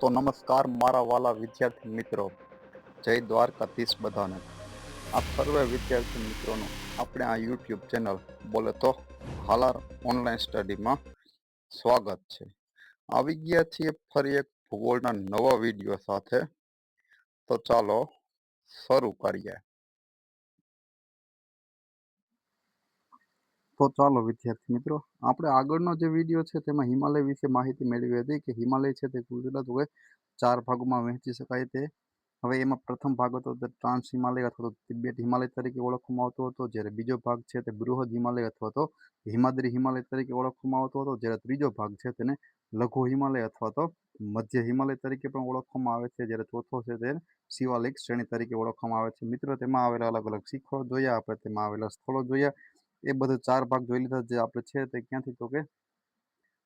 તો નમસ્કાર મારા વાલા વિદ્યાર્થી મિત્રો. જય દ્વારકાધીશ બધાને. આ સર્વે વિદ્યાર્થી મિત્રોનું આપણે આ યુટ્યુબ ચેનલ બોલે તો હાલાર ઓનલાઈન સ્ટડીમાં સ્વાગત છે. આવી ગયા છીએ ફરી એક ભૂગોળના નવા વીડિયો સાથે. તો ચાલો શરૂ કરીએ. તો ચાલો વિદ્યાર્થી મિત્રો, આપણે આગળનો જે વીડિયો છે તેમાં હિમાલય વિશે માહિતી મેળવી હતી કે હિમાલય છે તે ગુજરાત હોય ચાર ભાગોમાં વહેંચી શકાય તે. હવે એમાં પ્રથમ ભાગ હતો તે ટ્રાન્સ હિમાલય અથવા તો તિબેટ હિમાલય તરીકે ઓળખવામાં આવતો હતો. જ્યારે બીજો ભાગ છે તે બૃહદ હિમાલય અથવા તો હિમાદ્રી હિમાલય તરીકે ઓળખવામાં આવતો હતો. જ્યારે ત્રીજો ભાગ છે તેને લઘુ હિમાલય અથવા તો મધ્ય હિમાલય તરીકે પણ ઓળખવામાં આવે છે. જ્યારે ચોથો છે તે શિવાલિક શ્રેણી તરીકે ઓળખવામાં આવે છે. મિત્રો, તેમાં આવેલા અલગ અલગ શિખરો જોયા, આપણે તેમાં આવેલા સ્થળો જોયા. એ બધા ચાર ભાગ જોઈ લીધા જે આપણે છે તે ક્યાંથી તો કે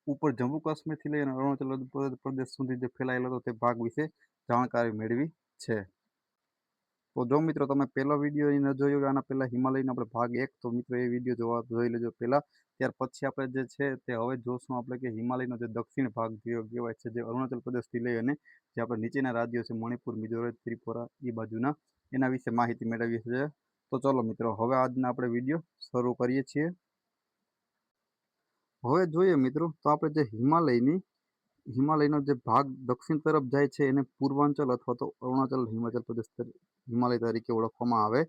ઉપર જમ્મુ કાશ્મીરથી લઈને અરુણાચલ પ્રદેશ સુધી જે ફેલાયેલો હતો તે ભાગ વિશે જાણકારી મેળવી છે. તો જો મિત્રો તમે પહેલો વીડિયો ન જોયો આના પહેલાં હિમાલયનો આપણે ભાગ એક, તો મિત્રો એ વીડિયો જોવા, જોઈ લેજો પહેલાં. ત્યાર પછી આપણે જે છે તે હવે જોશું આપણે કે હિમાલયનો જે દક્ષિણ ભાગ કહેવાય છે, જે અરુણાચલ પ્રદેશથી લઈ અને જે આપણે નીચેના રાજ્યો છે, મણિપુર, મિઝોરમ, ત્રિપુરા એ બાજુના, એના વિશે માહિતી મેળવીએ છીએ. તો ચલો મિત્રો, હવે આજના આપણે વીડિયો શરૂ કરીએ છીએ. હવે જોઈએ મિત્રો, તો આપણે જે હિમાલયની, હિમાલયનો જે ભાગ દક્ષિણ તરફ જાય છે, એને પૂર્વાંચલ અથવા તો અરુણાચલ, હિમાચલ પ્રદેશ હિમાલય તરીકે ઓળખવામાં આવે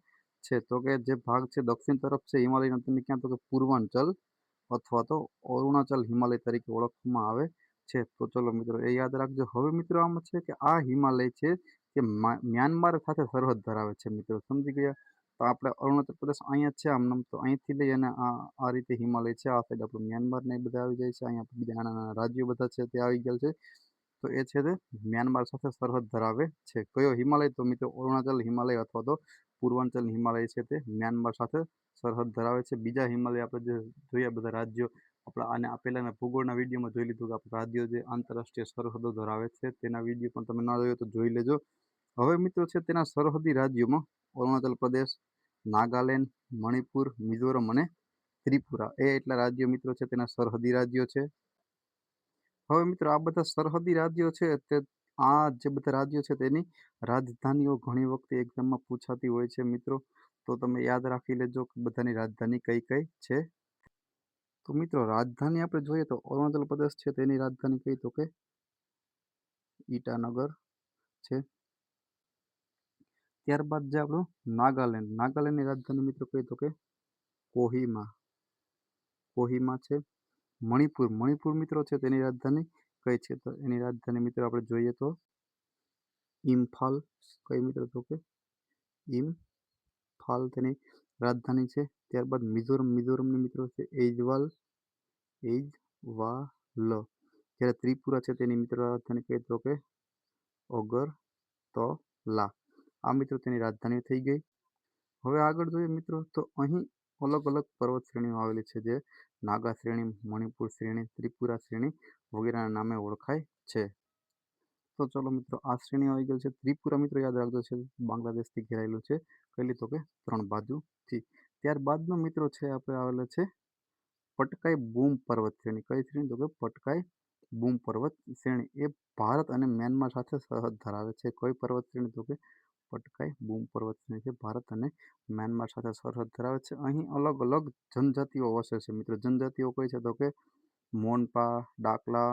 છે. તો કે જે ભાગ છે દક્ષિણ તરફ છે, હિમાલયનો તેને ક્યાં તો કે પૂર્વાંચલ અથવા તો અરુણાચલ, હિમાલય તરીકે ઓળખવામાં આવે છે. તો ચલો મિત્રો, એ યાદ રાખજો. હવે મિત્રો, આમાં છે કે આ હિમાલય છે કે મ્યાનમાર સાથે સરહદ ધરાવે છે મિત્રો. સમજી ગયા? તો આપણે અરુણાચલ પ્રદેશ અહીંયા છે આમ તો અહીંથી લઈ અને આ આ રીતે હિમાલય છે, આ સાઈડ આપણું મ્યાનમાર ને બધા આવી જાય છે. અહીંયા બીજા નાના નાના રાજ્યો બધા છે તે આવી ગયા છે. તો એ છે તે મ્યાનમાર સાથે સરહદ ધરાવે છે. કયો હિમાલય? તો મિત્રો અરુણાચલ હિમાલય અથવા તો પૂર્વાંચલ હિમાલય છે તે મ્યાનમાર સાથે સરહદ ધરાવે છે. બીજા હિમાલય આપણે જે જોઈએ બધા રાજ્યો, આપણે આને આપેલા ભૂગોળના વિડીયોમાં જોઈ લીધું કે આપણા રાજ્યો જે આંતરરાષ્ટ્રીય સરહદો ધરાવે છે તેના વીડિયો પણ તમે ના જોયો તો જોઈ લેજો. હવે મિત્રો છે તેના સરહદી રાજ્યોમાં અરુણાચલ પ્રદેશ નાગાલેન્ડ, મણિપુર, મિઝોરમ અને ત્રિપુરા. એ એટલા રાજ્યો મિત્રો છે, તેના સરહદી રાજ્યો છે. હવે મિત્રો, આ બધા સરહદી રાજ્યો છે, તે આ જે બધા રાજ્યો છે, તેની રાજધાનીઓ ઘણી વખતે એક્ઝામમાં પૂછાતી હોય છે મિત્રો. તો તમે યાદ રાખી લેજો કે બધાની રાજધાની કઈ કઈ છે. તો મિત્રો, રાજધાની આપણે જોઈએ તો અરુણાચલ પ્રદેશ છે, તેની રાજધાની કઈ તો કે ઈટાનગર છે. ત્યારબાદ જે આપણું નાગાલેન્ડ. નાગાલેન્ડની રાજધાની મિત્રો કહીએ તો કે કોહિમા. કોહિમા છે. મણિપુર. મણિપુર મિત્રો છે તેની રાજધાની કઈ છે? તો એની રાજધાની મિત્રો આપણે જોઈએ તો ઇમ્ફાલ કઈ મિત્રો તો કે ઇમ્ફાલ તેની રાજધાની છે. ત્યારબાદ મિઝોરમ. મિઝોરમની મિત્રો છે એજવાલ એજવાલ જ્યારે ત્રિપુરા છે તેની મિત્રો રાજધાની કહીએ તો કે ઓગર તો લા આ મિત્રો તેની રાજધાની થઈ ગઈ. હવે આગળ જોઈએ મિત્રો, તો અહીં અલગ અલગ પર્વત શ્રેણીઓ આવેલી છે, જે નાગા શ્રેણી મણિપુર શ્રેણી, ત્રિપુરા શ્રેણી વગેરેના નામે ઓળખાય છે. તો ચલો મિત્રો, આ શ્રેણી આવી ગયેલ છે. ત્રિપુરા મિત્રો યાદ રાખજો છે બાંગ્લાદેશથી ઘેરાયેલું છે. કહેલી તો કે ત્રણ બાજુથી. ત્યારબાદનો મિત્રો છે આપણે આવેલો છે પટકાઈ બૂમ પર્વત શ્રેણી. કઈ શ્રેણી? તો કે પટકાઈ બૂમ પર્વત શ્રેણી. એ ભારત અને મ્યાનમાર સાથે સરહદ ધરાવે છે. કઈ પર્વત શ્રેણી? તો કે પટકાઈ બૂમ પર્વત છે ભારત અને મ્યાનમાર સાથે સરહદ ધરાવે છે. અહીં અલગ અલગ જનજાતિઓ વસે છે. મિત્રો, જનજાતિઓ કઈ છે? તો કે મોનપા, ડાકલા,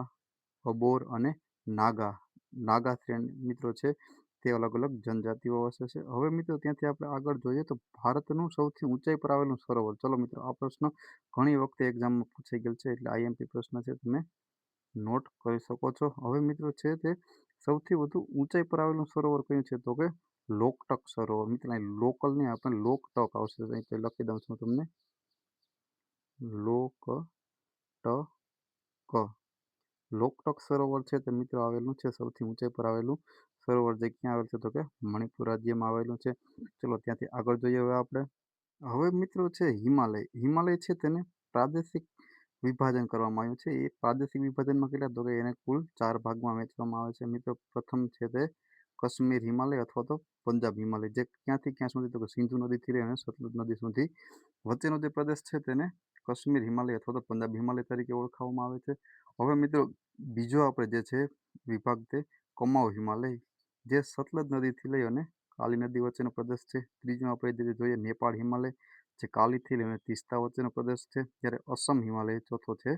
અબોર અને નાગા. નાગા મિત્રો છે. તે અલગ અલગ જનજાતિઓ વસે છે. હવે મિત્રો, ત્યાંથી આપણે આગળ જોઈએ તો ભારતનું સૌથી ઊંચાઈ પર આવેલું સરોવર. ચલો મિત્રો, આ પ્રશ્ન ઘણી વખતે એક્ઝામમાં પૂછાઈ ગયેલ છે, એટલે આઈએમપી પ્રશ્ન છે, તમે નોટ કરી શકો છો. હવે મિત્રો, છે તે સૌથી વધુ ઊંચાઈ પર આવેલું સરોવર કયું છે? તો કે લોકટક સરોવર મિત્રો, અહીં લોકલ નહીં આપણે લોકટક આવશે. અહીં લખી દઉં છું તમને. લોક ટક લોકટક સરોવર છે તે મિત્રો આવેલું છે. સૌથી ઊંચાઈ પર આવેલું સરોવર જે ક્યાં આવેલું છે તો કે મણિપુર રાજ્યમાં આવેલું છે. ચલો ત્યાંથી આગળ જોઈએ હવે આપણે. હવે મિત્રો છે હિમાલય. હિમાલય છે તેને પ્રાદેશિક વિભાજન કરવામાં આવ્યું છે. એ પ્રાદેશિક વિભાજનમાં કેટલા તો કે એને કુલ ચાર ભાગમાં વહેંચવામાં આવે છે. મિત્રો, પ્રથમ છે તે કાશ્મીર, હિમાલય અથવા તો પંજાબ, હિમાલય, જે ક્યાંથી ક્યાં સુધી તો કે સિંધુ નદીથી લઈને સતલુજ નદી સુધી વચ્ચેનો જે પ્રદેશ છે તેને કાશ્મીર, હિમાલય અથવા તો પંજાબ, હિમાલય તરીકે ઓળખાવવામાં આવે છે. હવે મિત્રો, બીજો આપણે જે છે વિભાગ તે કમાઉ હિમાલય, જે સતલજ નદીથી લઈ અને કાલી નદી વચ્ચેનો પ્રદેશ છે. ત્રીજું આપણે જે જોઈએ નેપાળ, હિમાલય, જે કાલીથી લઈ અને તીસ્તા વચ્ચેનો પ્રદેશ છે. જ્યારે અસમ હિમાલય ચોથો છે,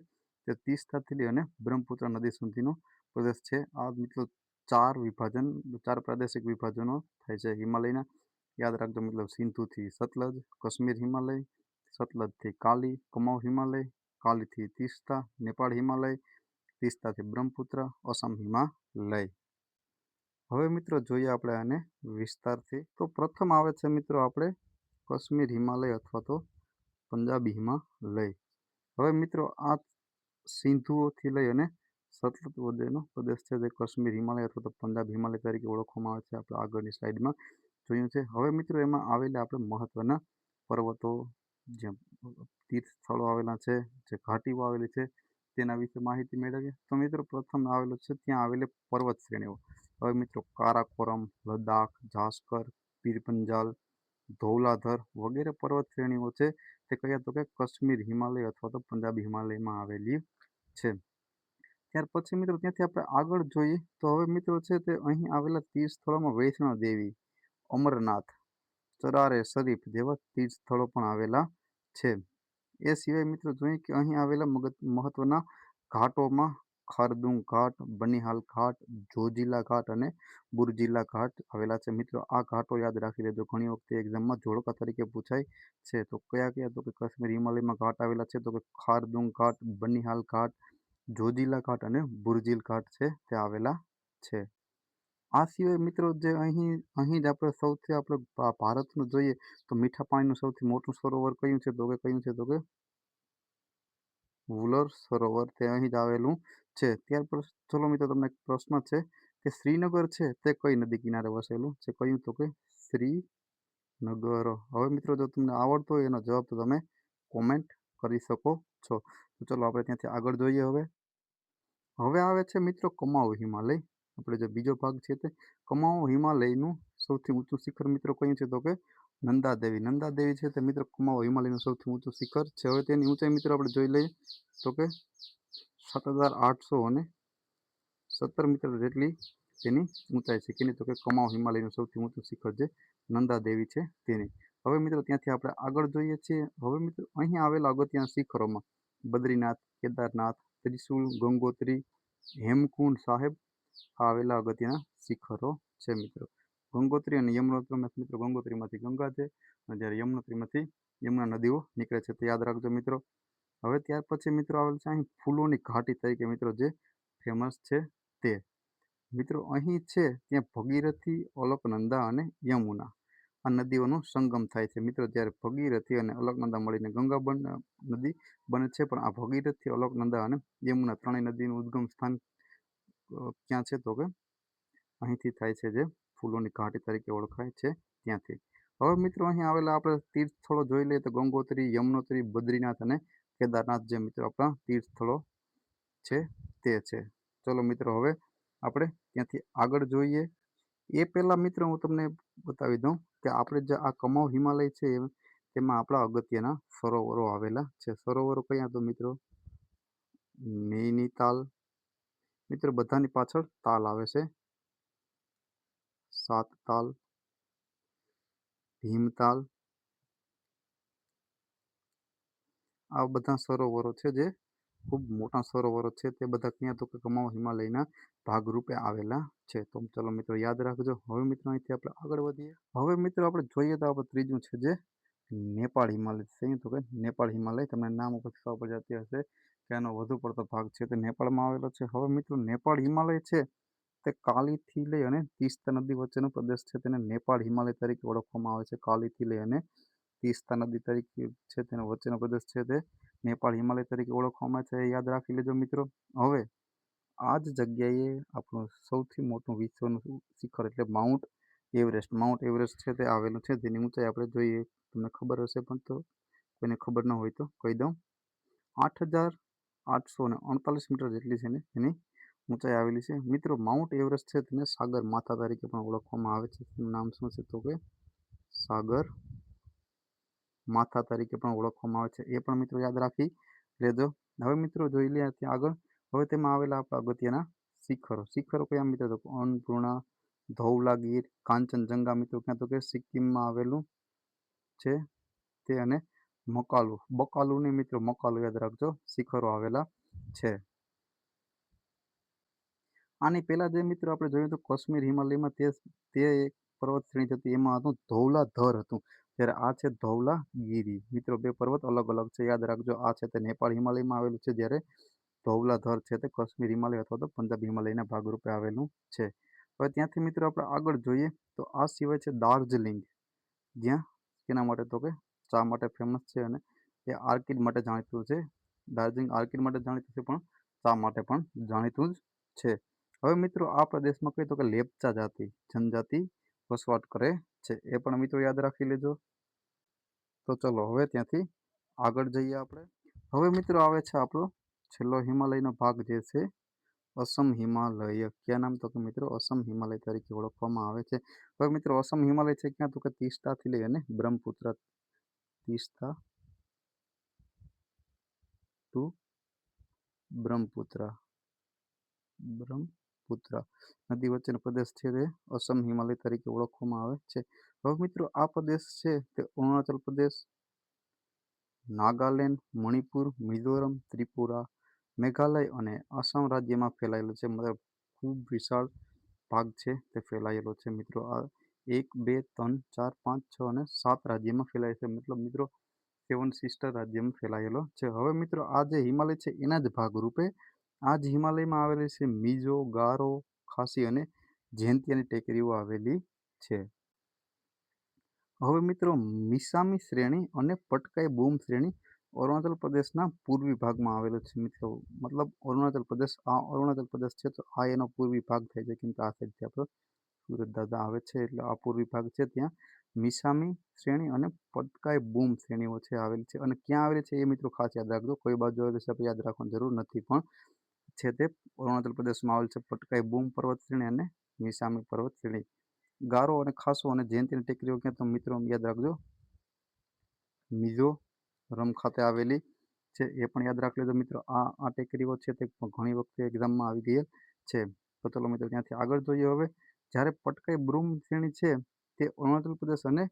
તે તીસ્તાથી લઈ અને બ્રહ્મપુત્ર નદી સુધીનો પ્રદેશ છે. આ મિત્રો ચાર વિભાજન, ચાર પ્રાદેશિક વિભાજનો થાય છે. હિમાલયના યાદ રાખજો, મતલબ સિંધુથી સતલજ, કાશ્મીર હિમાલય, સતલજથી કાલી, કમાવ હિમાલય, કાલીથી તિસ્તા, નેપાળ હિમાલય, તિસ્તાથી બ્રહ્મપુત્ર, અસમ હિમાલય. હવે મિત્રો જોઈએ આપણે આને વિસ્તારથી. તો પ્રથમ આવે છે મિત્રો આપણે કાશ્મીર હિમાલય અથવા તો પંજાબી હિમાલય. હવે મિત્રો આ સિંધુઓથી લઈ અને સતલજ વચ્ચેનો પ્રદેશ છે જે કાશ્મીર, હિમાલય અથવા તો પંજાબ હિમાલય તરીકે ઓળખવામાં આવે છે આપણે આગળની સ્લાઇડમાં. જોયું છે. હવે મિત્રો એમાં આવેલા આપણે મહત્વના પર્વતો જે તીર્થ સ્થળો આવેલા છે, જે ઘાટીઓ આવેલી છે, તેના વિશે માહિતી મેળવીએ. તો મિત્રો પ્રથમ આવેલો છે ત્યાં આવેલી પર્વત શ્રેણીઓ. હવે મિત્રો કારાકોરમ, લદ્દાખ, જાસ્કર, પીરપંજાલ, ધૌલાધર વગેરે પર્વત શ્રેણીઓ છે. તે કહીએ તો કે કાશ્મીર, હિમાલય અથવા તો પંજાબ હિમાલયમાં આવેલી છે. ત્યાર પછી મિત્રો ત્યાંથી આપણે આગળ જોઈએ તો હવે મિત્રો છે તે અહીં આવેલા તીર્થ સ્થળોમાં વૈષ્ણવ દેવી, અમરનાથ, ચરારે શરીફ જેવા તીર્થ સ્થળો પણ આવેલા છે. એ સિવાય મિત્રો જોઈએ કે અહીં આવેલા મગજ મહત્વના ઘાટોમાં ખારદુંગ ઘાટ, બનિહાલ ઘાટ, જોજીલા ઘાટ અને બુરજીલા ઘાટ આવેલા છે. મિત્રો આ ઘાટો યાદ રાખી લેજો. ઘણી વખતે એક્ઝામમાં જોડકા તરીકે પૂછાય છે તો કયા કયા? તો કે કાશ્મીર હિમાલયમાં ઘાટ આવેલા છે. તો કે ખારદુંગ ઘાટ, બનિહાલ ઘાટ જોજીલા ઘાટ અને બુરજીલ ઘાટ છે, તે આવેલા છે. આ સિવાય મિત્રો જે અહીં અહીં જ આપણે સૌથી આપણે ભારતનું જોઈએ તો મીઠા પાણીનું સૌથી મોટું સરોવર કયું છે? તો કે કયું છે? તો કે વુલર સરોવર તે અહીં જ આવેલું છે. ત્યાર પર ચલો મિત્રો તમને એક પ્રશ્ન છે કે શ્રીનગર છે તે કઈ નદી કિનારે વસેલું? છે કયું તો કે શ્રીનગર. હવે મિત્રો જો તમને આવડતો હોય એનો જવાબ તો તમે કોમેન્ટ કરી શકો છો. તો ચલો આપણે ત્યાંથી આગળ જોઈએ હવે. હવે આવે છે મિત્રો કમાઓ હિમાલય. આપણે જે બીજો ભાગ છે તે કમાઓ હિમાલયનું સૌથી ઊંચું શિખર મિત્રો કયું છે તો કે નંદાદેવી. નંદાદેવી છે તે મિત્રો કમાઓ હિમાલયનું સૌથી ઊંચું શિખર છે. હવે તેની ઊંચાઈ મિત્રો આપણે જોઈ લઈએ તો કે સાત હજાર આઠસો અને સત્તર મીટર જેટલી તેની ઊંચાઈ છે. કેની તો કે કમાઓ હિમાલયનું સૌથી ઊંચું શિખર જે નંદાદેવી છે તેની. હવે મિત્રો ત્યાંથી આપણે આગળ જોઈએ છીએ. હવે મિત્રો અહીં આવેલા અગત્યના શિખરોમાં બદ્રીનાથ, કેદારનાથ ત્રિશુલ ગંગોત્રી, હેમકુંડ સાહેબ આવેલા અગત્યના શિખરો છે મિત્રો. ગંગોત્રી અને યમનોત્રીમાં મિત્રો, ગંગોત્રીમાંથી ગંગા છે. અને જ્યારે યમનોત્રીમાંથી યમુના નદીઓ નીકળે છે, તે યાદ રાખજો મિત્રો. હવે ત્યાર પછી મિત્રો આવેલ છે અહીં ફૂલોની ઘાટી તરીકે મિત્રો જે ફેમસ છે તે. મિત્રો અહીં છે ત્યાં ભગીરથી અલકનંદા અને યમુના. આ નદીઓનો સંગમ થાય છે. મિત્રો, જ્યારે ભગીરથી અને અલકનંદા મળીને ગંગા બન નદી બને છે, પણ આ ભગીરથી, અલકનંદા અને યમુના ત્રણેય નદીનું ઉદ્ગમ સ્થાન ક્યાં છે? તો કે અહીંથી થાય છે જે ફૂલોની ઘાટી તરીકે ઓળખાય છે ત્યાંથી. હવે મિત્રો, અહીં આવેલા આપણે તીર્થ સ્થળો જોઈ લઈએ તો ગંગોત્રી, યમનોત્રી, બદ્રીનાથ અને કેદારનાથ જે મિત્રો આપણા તીર્થ સ્થળો છે તે છે. ચલો મિત્રો, હવે આપણે ત્યાંથી આગળ જોઈએ. એ પહેલાં મિત્રો, હું તમને બતાવી દઉં. કે આપણે જે આ કમાવ હિમાલય છે તેમાં આપણા અગત્યના સરોવરો આવેલા છે. સરોવરો કયા તો મિત્રો? નૈનીતાલ. મિત્રો બધાની પાછળ તાલ આવે છે. સાત તાલ ભીમતાલ. આ બધા સરોવરો છે જે ખૂબ મોટા સરોવરો છે, તે બધા ક્યાં તો કે કમાવ હિમાલયના ભાગરૂપે આવેલા છે. તો ચલો મિત્રો યાદ રાખજો. હવે મિત્રો અહીંથી આપણે આગળ વધીએ. હવે મિત્રો આપણે જોઈએ તો આપણે ત્રીજું છે જે નેપાળ હિમાલય. છે તો કે નેપાળ હિમાલય. તમને નામ ઉપરથી ખબર જતી હશે કે આનો વધુ પડતો ભાગ છે તે નેપાળમાં આવેલો છે. હવે મિત્રો નેપાળ હિમાલય છે તે કાલીથી લઈ અને તીસ્તા નદી વચ્ચેનો પ્રદેશ છે તેને નેપાળ હિમાલય તરીકે ઓળખવામાં આવે છે. કાલીથી લઈ અને તીસ્તા નદી તરીકે છે તેનો વચ્ચેનો પ્રદેશ છે તે નેપાળ હિમાલય તરીકે ઓળખવામાં છે. યાદ રાખી લેજો મિત્રો. હવે આ જ જગ્યાએ આપણું સૌથી મોટું વિશ્વનું શિખર એટલે માઉન્ટ એવરેસ્ટ. માઉન્ટ એવરેસ્ટ છે તે આવેલું છે. જેની ઊંચાઈ આપણે જોઈએ, તમને ખબર હશે પણ તો કોઈને ખબર ન હોય તો કહી દઉં. આઠ હજાર આઠસો ને અડતાલીસ મીટર જેટલી છે ને એની ઊંચાઈ આવેલી છે. મિત્રો, માઉન્ટ એવરેસ્ટ છે તેને સાગર માથા તરીકે પણ ઓળખવામાં આવે છે. તેનું નામ શું છે તો કે સાગર માથા તરીકે પણ ઓળખવામાં આવે છે. એ પણ મિત્રો યાદ રાખી લેજો. હવે મિત્રો જોઈ લઈએ ત્યાં આગળ. હવે તેમાં આવેલા આપણા અગત્યના શિખરો. શિખરો કયા મિત્રો તો અન્નપૂર્ણા ધૌલાગીર કાંચનજંગા મિત્રો ક્યાં તો કે સિક્કિમમાં આવેલું છે તે અને મકાલુ. બકાલુની મિત્રો મકાલુ યાદ રાખજો. શિખરો આવેલા છે. આની પહેલા જે મિત્રો આપણે જોયું હતું, કાશ્મીર હિમાલયમાં તે તે એક પર્વત શ્રેણી હતી. એમાં હતું ધૌલાધર હતું. જ્યારે આ છે ધૌલાગીરી. મિત્રો, બે પર્વત અલગ અલગ છે. યાદ રાખજો, આ છે તે નેપાળ હિમાલયમાં આવેલું છે, જ્યારે ધૌલાધર છે તે કાશ્મીર હિમાલય અથવા તો પંજાબ હિમાલયના ભાગરૂપે આવેલું છે. હવે ત્યાંથી મિત્રો આપણે આગળ જોઈએ, તો આ સિવાય છે દાર્જિલિંગ. જ્યાં કેના માટે તો કે ચા માટે ફેમસ છે અને એ આર્કિડ માટે જાણીતું છે. દાર્જિલિંગ આર્કિડ માટે જાણીતું છે, પણ ચા માટે પણ જાણીતું જ છે. હવે મિત્રો, આ પ્રદેશમાં કહીએ તો કે લેપચા જાતિ, જનજાતિ વસવાટ કરે છે, એ પણ મિત્રો યાદ રાખી લેજો. તો ચલો, હવે ત્યાંથી આગળ જઈએ આપણે. હવે મિત્રો આવે છે આપણો છેલ્લો હિમાલયનો ભાગ જે છે, અસમ હિમાલય. ક્યાં નામ તો કે મિત્રો અસમ હિમાલય તરીકે ઓળખવામાં આવે છે. હવે મિત્રો અસમ હિમાલય છે ક્યાં તો કે તીસ્તાથી લઈ અને બ્રહ્મપુત્ર તીસ્તા ટુ બ્રહ્મપુત્રા. બ્રહ્મપુત્ર નદી વચ્ચેનો પ્રદેશ છે તે અસમ હિમાલય તરીકે ઓળખવામાં આવે છે. હવે મિત્રો, આ પ્રદેશ છે તે અરુણાચલ પ્રદેશ, નાગાલેન્ડ, મણિપુર, મિઝોરમ, ત્રિપુરા, મેઘાલય અને આસામ રાજ્યમાં ફેલાયેલો છે. મતલબ ખૂબ વિશાળ ભાગ છે તે ફેલાયેલો છે મિત્રો. આ એક, બે, ત્રણ, ચાર, પાંચ, છ અને સાત રાજ્યમાં ફેલાય છે. મતલબ મિત્રો, સેવન સિસ્ટર રાજ્યમાં ફેલાયેલો છે. હવે મિત્રો, આ જે હિમાલય છે એના જ ભાગરૂપે આ જ હિમાલયમાં આવેલી છે મિઝો, ગારો, ખાસી અને જયંતિયાની ટેકરીઓ આવેલી છે. હવે મિત્રો, મિસામી શ્રેણી અને પટકાઈ બૂમ શ્રેણી અરુણાચલ પ્રદેશના પૂર્વી ભાગમાં આવેલો છે મિત્રો. મતલબ અરુણાચલ પ્રદેશ, આ અરુણાચલ પ્રદેશ છે તો આ એનો પૂર્વી ભાગ થાય છે. કેમ કે આ સાઈડથી આપણો સુરત દાદા આવે છે એટલે આ પૂર્વી ભાગ છે. ત્યાં મિસામી શ્રેણી અને પટકાઈ બૂમ શ્રેણીઓ છે આવેલી છે. અને ક્યાં આવેલી છે એ મિત્રો ખાસ યાદ રાખજો. કોઈ બાજુ આવેલી છે યાદ રાખવાની જરૂર નથી. પણ છે તે અરુણાચલ પ્રદેશમાં આવેલ છે પટકાઈ બૂમ પર્વત શ્રેણી અને મિસામી પર્વત શ્રેણી ગારો અને ખાસો અને જયંતિની ટેકરીઓ ક્યાં? તો મિત્રો યાદ રાખજો. મિઝોરમ ખાતે આવેલી છે, એ પણ યાદ રાખી લેજો મિત્રો. આ આ ટેકરીઓ છે તે ઘણી વખતે એક્ઝામમાં આવી ગયેલ છે. તો ચલો મિત્રો, ત્યાંથી આગળ જોઈએ હવે. જ્યારે પટકાઈ બ્રૂમ શ્રેણી છે, તે અરુણાચલ પ્રદેશ અને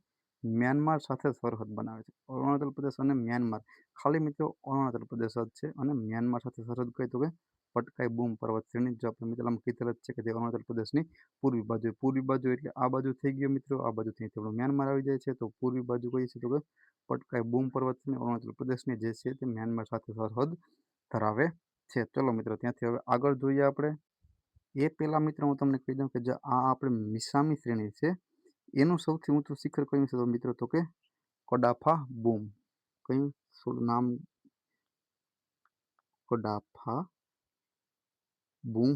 મ્યાનમાર સાથે સરહદ બનાવે છે. અરુણાચલ પ્રદેશ અને મ્યાનમાર. ખાલી મિત્રો, અરુણાચલ પ્રદેશ જ છે અને મ્યાનમાર સાથે સરહદ કહી તો કે પટકાઈ બૂમ પર્વત શ્રેણી જો આપણે મિત્રોમાં કીધેલ જ છે કે તે અરુણાચલ પ્રદેશની પૂર્વી બાજુ. પૂર્વી બાજુ એટલે આ બાજુ થઈ ગયો મિત્રો, આ બાજુ થઈ આપણું મ્યાનમાર આવી જાય છે. તો પૂર્વી બાજુ કઈ છે તો કે પટકાઈ બૂમ પર્વત શ્રેણી અરુણાચલ પ્રદેશની જે છે તે મ્યાનમાર સાથે સરહદ ધરાવે છે. ચલો મિત્રો, ત્યાંથી હવે આગળ જોઈએ આપણે. એ પહેલાં મિત્રો હું તમને કહી દઉં કે જે આ આપણે મિસામી શ્રેણી છે, એનું સૌથી ઊંચું શિખર કયું છે તો મિત્રો તો કે કડાફા બૂમ. કયું? નામ? કડાફા બૂમ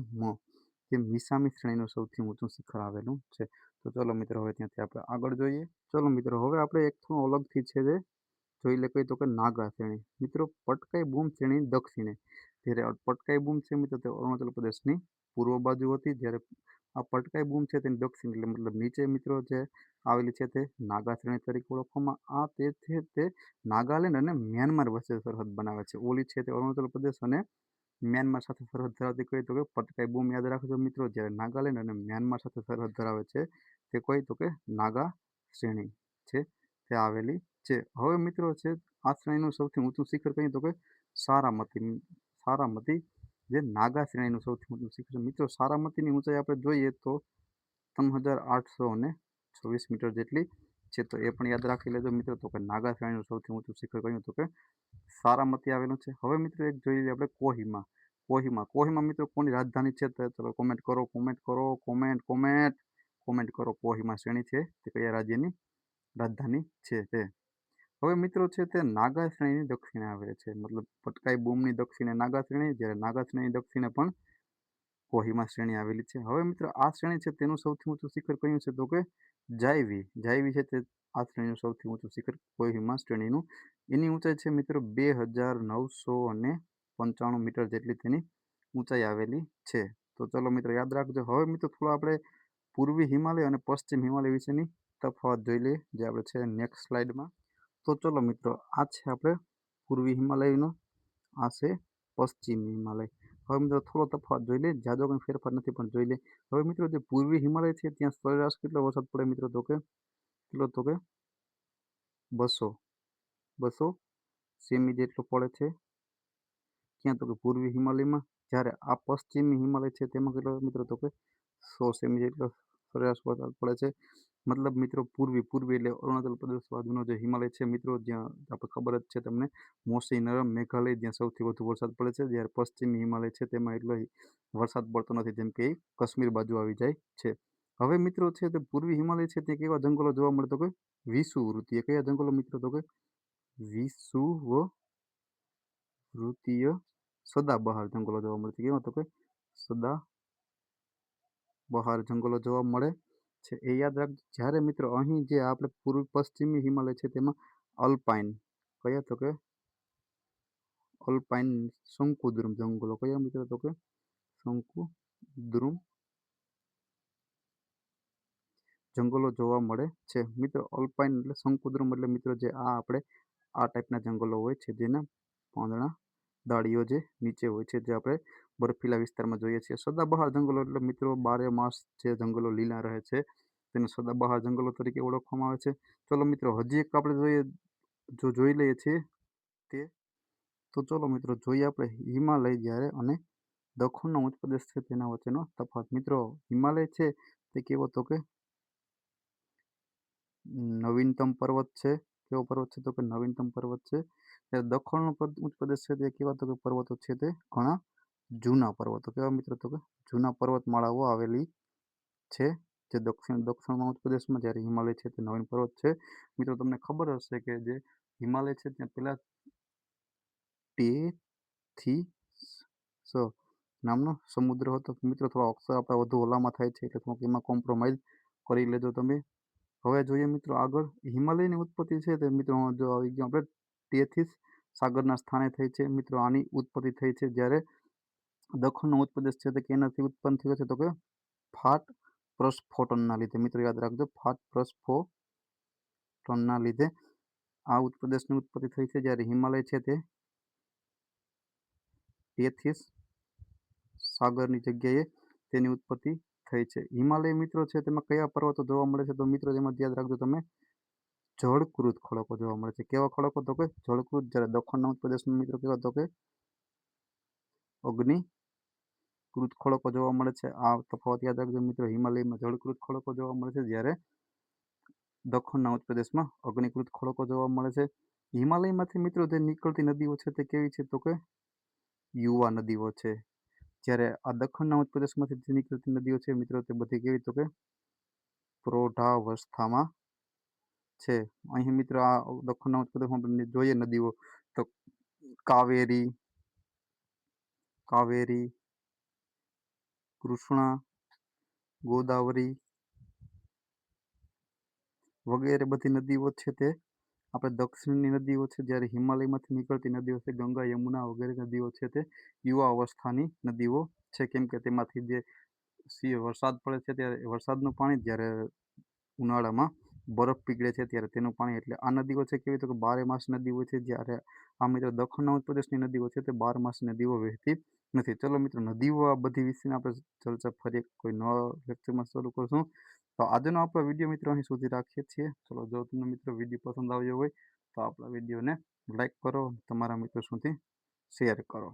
તે મિસામી શ્રેણીનું સૌથી ઊંચું શિખર આવેલું છે. તો ચલો મિત્રો, હવે ત્યાંથી આપણે આગળ જોઈએ. ચલો મિત્રો, હવે આપણે એક થોડું અલગથી છે જે જોઈ લે કહીએ તો કે નાગા શ્રેણી. મિત્રો, પટકાઈ બૂમ શ્રેણી દક્ષિણે. જ્યારે પટકાઈ બૂમ છે મિત્રો, તે અરુણાચલ પ્રદેશની પૂર્વ બાજુ હતી. જ્યારે આ પટકાઈ બૂમ છે તેની દક્ષિણ, એટલે મતલબ નીચે મિત્રો જે આવેલી છે તે નાગા શ્રેણી તરીકે ઓળખવામાં આ તે છે તે નાગાલેન્ડ અને મ્યાનમાર વચ્ચે સરહદ બનાવે છે. ઓલી છે તે અરુણાચલ પ્રદેશ અને મ્યાનમાર સાથે સરહદ ધરાવતી કઈ તો કે પટકાઈ બૂમ યાદ રાખજો મિત્રો, જ્યારે નાગાલેન્ડ અને મ્યાનમાર સાથે સરહદ ધરાવે છે, તે કઈ તો કે નાગા શ્રેણી છે, તે આવેલી છે. હવે મિત્રો છે, આ શ્રેણીનું સૌથી ઊંચું શિખર કહીએ તો કે સારામતી સારામતી જે નાગા શ્રેણીનું સૌથી ઊંચું શિખર મિત્રો, સારામતીની ઊંચાઈ આપણે જોઈએ તો ત્રણ હજાર આઠસો અને છવ્વીસ મીટર જેટલી છે, તો એ પણ યાદ રાખી લેજો મિત્રો, તો કે નાગા શ્રેણીનું સૌથી ઊંચું શિખર કહ્યું તો કે સારામતી આવેલું છે. હવે મિત્રો એક જોઈએ આપણે કોહિમા. કોહિમા. કોહિમા મિત્રો કોની રાજધાની છે તો ચલો કોમેન્ટ કરો કોમેન્ટ કરો કોમેન્ટ કોમેન્ટ કોમેન્ટ કરો કોહિમા શ્રેણી છે તે કયા રાજ્યની રાજધાની છે તે. હવે મિત્રો છે તે નાગા શ્રેણીની દક્ષિણે આવે છે. મતલબ પટકાઈ બૂમની દક્ષિણે નાગા શ્રેણી, જ્યારે નાગા શ્રેણીની દક્ષિણે પણ કોહિમા શ્રેણી આવેલી છે. હવે મિત્રો આ શ્રેણી છે તેનું સૌથી ઊંચું શિખર કયું છે તો કે જાયવી. જાયવી છે તે આ શ્રેણીનું સૌથી ઊંચું શિખર કોઈ હિમાલ શ્રેણીનું. એની ઊંચાઈ છે મિત્રો બે હજાર નવસો અને પંચાણું મીટર જેટલી તેની ઊંચાઈ આવેલી છે. તો ચલો મિત્રો યાદ રાખજો. હવે મિત્રો થોડો આપણે પૂર્વી હિમાલય અને પશ્ચિમ હિમાલય વિશેની તફાવત જોઈ લઈએ, જે આપણે છે નેક્સ્ટ સ્લાઇડમાં તો ચલો મિત્રો આ છે આપણે પૂર્વી હિમાલયનો, આ છે પશ્ચિમ હિમાલય. હવે મિત્રો થોડો તફાવત જોઈ લે જાજો કંઈ ફેરફાર નથી પણ જોઈ લઈએ. હવે મિત્રો જે પૂર્વી હિમાલય છે ત્યાં સરેરાશ કેટલો વરસાદ પડે મિત્રો તો કે કેટલો તો કે બસો બસો સેમી જેટલો પડે છે. ક્યાં તો કે પૂર્વી હિમાલયમાં, જ્યારે આ પશ્ચિમી હિમાલય છે તેમાં કેટલો મિત્રો તો કે સો સેમી જેટલો સરેરાશ વરસાદ પડે છે. મતલબ મિત્રો પૂર્વી પૂર્વી એટલે અરુણાચલ પ્રદેશ બાજુનો જે હિમાલય છે મિત્રો, જ્યાં આપણે ખબર જ છે તમને મોસી નરમ મેઘાલય જ્યાં સૌથી વધુ વરસાદ પડે છે, જ્યારે પશ્ચિમી હિમાલય છે તેમાં એટલો વરસાદ પડતો નથી જેમ કે કાશ્મીર બાજુ આવી જાય છે. હવે મિત્રો છે તે પૂર્વી હિમાલય છે તે કેવા જંગલો જોવા મળે તો કે વિષુવવૃત્તીય કયા જંગલો મિત્રો તો કે? વિષુવવૃત્તીય સદાબહાર જંગલો જોવા મળે છે. કેવા તો કે? સદા બહાર જંગલો જોવા મળે છે. એ યાદ રાખજો, જ્યારે મિત્રો અહીં જે આપણે પૂર્વ પશ્ચિમી હિમાલય છે તેમાં અલ્પાઇન કયા તો કે? અલ્પાઇન શંકુદ્રુમ જંગલો. કયા મિત્રો તો કે? શંકુદ્રુમ જંગલો જોવા મળે છે. મિત્રો અલ્પાઇન એટલે શંકુદ્રમ એટલે મિત્રો જે આ આપણે આ ટાઈપના જંગલો હોય છે જેના પાંદડા, દાળીઓ જે નીચે હોય છે જે આપણે બરફીલા વિસ્તારમાં જોઈએ છીએ. સદાબહાર જંગલો એટલે મિત્રો બારે માસ જે જંગલો લીલા રહે છે તેને સદાબહાર જંગલો તરીકે ઓળખવામાં આવે છે. ચલો મિત્રો, હજી એક આપણે જોઈએ, જો જોઈ લઈએ છીએ તે, તો ચલો મિત્રો જોઈએ આપણે હિમાલય જ્યારે અને દખણનો ઉચ્ચ પ્રદેશ છે તેના વચ્ચેનો તફાવત. મિત્રો, હિમાલય છે તે કેવો તો કે નવીનતમ પર્વત છે? કેવો પર્વત છે? તો કે નવીનતમ પર્વત છે? ત્યારે દક્ષિણનો ઉચ્ચ પ્રદેશ છે, તે કેવા તો કે પર્વતો છે તે ઘણા જૂના પર્વતો. કેવા મિત્રો તો કે જૂના પર્વતમાળાઓ આવેલી છે, જે દક્ષિણ, દક્ષિણમાં ઉચ્ચ પ્રદેશમાં જ્યારે હિમાલય છે તે નવીન પર્વત છે. મિત્રો, તમને ખબર હશે કે જે હિમાલય છે ત્યાં પહેલાં ટેથી સ નામનો સમુદ્ર હતો. મિત્રો, થોડા અક્ષર આપણા વધુ ઓલામાં થાય છે, એટલે થોડુંક એમાં કોમ્પ્રોમાઇઝ કરી લેજો તમે. હવે જોઈએ મિત્રો આગળ. હિમાલયની ઉત્પત્તિ છે તે મિત્રો જો આવી ગયો આપણે ટેથીસ સાગરના સ્થાને થઈ છે. મિત્રો આની ઉત્પત્તિ થઈ છે જ્યારે દખણનો ઉત્પ્રદેશ છે તે કેનાથી ઉત્પન્ન થયો છે તો કે ફાટ પ્રસ્ફોટનના લીધે. મિત્રો યાદ રાખજો ફાટ પ્રસ્ફોટનના લીધે આ ઉત્પ્રદેશની ઉત્પત્તિ થઈ છે જ્યારે હિમાલય છે તે તેથીસ સાગરની જગ્યાએ તેની ઉત્પત્તિ થઈ છે. હિમાલય મિત્રો છે, તેમાં કયા પર્વતો જોવા મળે છે? તો મિત્રો, તેમાં યાદ રાખજો, તમે જળકૃત ખડકો જોવા મળે છે. કેવા ખડકો તો કે જળકૃત જ્યારે ઉચ્ચ પ્રદેશમાં મિત્રો કેવા તો કે અગ્નિ કૃત ખડકો જોવા મળે છે. આ તફાવત યાદ રાખજો મિત્રો, હિમાલયમાં જળકૃત ખડકો જોવા મળે છે, જ્યારે ઉચ્ચ પ્રદેશમાં અગ્નિકૃત ખડકો જોવા મળે છે. હિમાલયમાંથી મિત્રો જે નીકળતી નદીઓ છે, તે કેવી છે? તો કે યુવા નદીઓ છે. જ્યારે આ દખણના ઉત્પ્રદેશમાંથી જે નીકળતી નદીઓ છે, મિત્રો, તે બધી કેવી તો કે પ્રૌઢાવસ્થામાં છે. અહીં, મિત્રો, આ દખણના આપણે જોઈએ નદીઓ, તો કાવેરી કાવેરી, કૃષ્ણા, ગોદાવરી વગેરે બધી નદીઓ છે તે આપણે દક્ષિણની નદીઓ છે, જ્યારે હિમાલયમાંથી નીકળતી નદીઓ છે, ગંગા, યમુના વગેરે નદીઓ છે, તે યુવા અવસ્થાની નદીઓ છે. કેમ કે તેમાંથી જે વરસાદ પડે છે, ત્યારે વરસાદનું પાણી જ્યારે ઉનાળામાં બરફ પીગળે છે, ત્યારે તેનું પાણી. એટલે આ નદીઓ છે, કેવી તો કે બારે માસ નદીઓ છે, જ્યારે આ મિત્રો દક્ષિણના ઉત્તર પ્રદેશની નદીઓ છે, તે બાર માસ નદીઓ વહેતી નથી. ચલો મિત્રો, નદીઓ આ બધી વિશેની આપણે ચર્ચા ફરી કોઈ નવા લેક્ચરમાં શરૂ કરશું. તો આજનો આપણો વીડિયો મિત્રો અહીં સુધી રાખીએ છીએ. ચલો, જો તમને મિત્રો વીડિયો પસંદ આવ્યો હોય, તો આપણા વિડીયોને લાઈક કરો તમારા મિત્રો સુધી શેર કરો.